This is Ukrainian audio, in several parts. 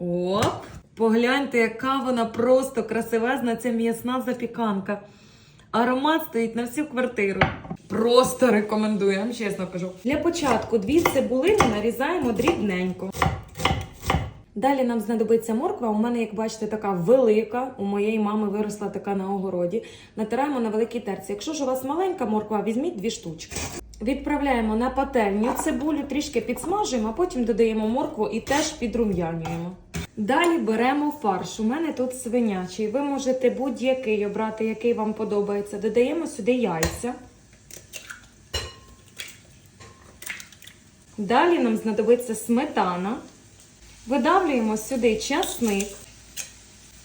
Оп! Погляньте, яка вона просто красивезна, ця м'ясна запіканка. Аромат стоїть на всю квартиру. Просто рекомендую, я вам чесно кажу. Для початку дві цибулини нарізаємо дрібненько. Далі нам знадобиться морква. У мене, як бачите, така велика. У моєї мами виросла така на огороді. Натираємо на великій терці. Якщо ж у вас маленька морква, візьміть дві штучки. Відправляємо на пательню цибулю, трішки підсмажуємо, а потім додаємо моркву і теж підрум'янюємо. Далі беремо фарш. У мене тут свинячий. Ви можете будь-який обрати, який вам подобається. Додаємо сюди яйця. Далі нам знадобиться сметана. Видавлюємо сюди часник.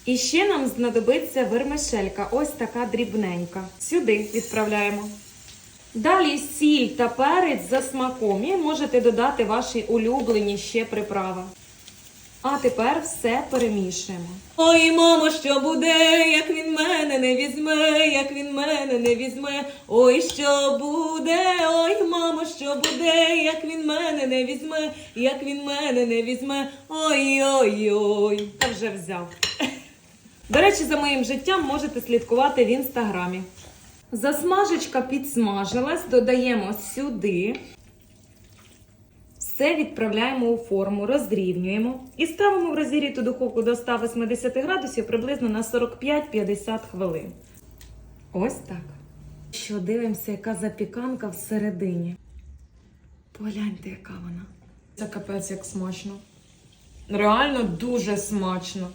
І ще нам знадобиться вермишелька, ось така дрібненька. Сюди відправляємо. Далі сіль та перець за смаком. І можете додати ваші улюблені ще приправи. А тепер все перемішуємо. Ой, мамо, що буде, як він мене не візьме, як він мене не візьме. Ой, що буде, ой, мамо, що буде, як він мене не візьме, як він мене не візьме. Ой, ой, ой. Та вже взяв. До речі, за моїм життям можете слідкувати в інстаграмі. Засмажечка підсмажилась, додаємо сюди. Все відправляємо у форму, розрівнюємо і ставимо в розігріту духовку до 180 градусів приблизно на 45-50 хвилин. Ось так. Що дивимося, яка запіканка всередині. Погляньте, яка вона. Це капець як смачно. Реально дуже смачно.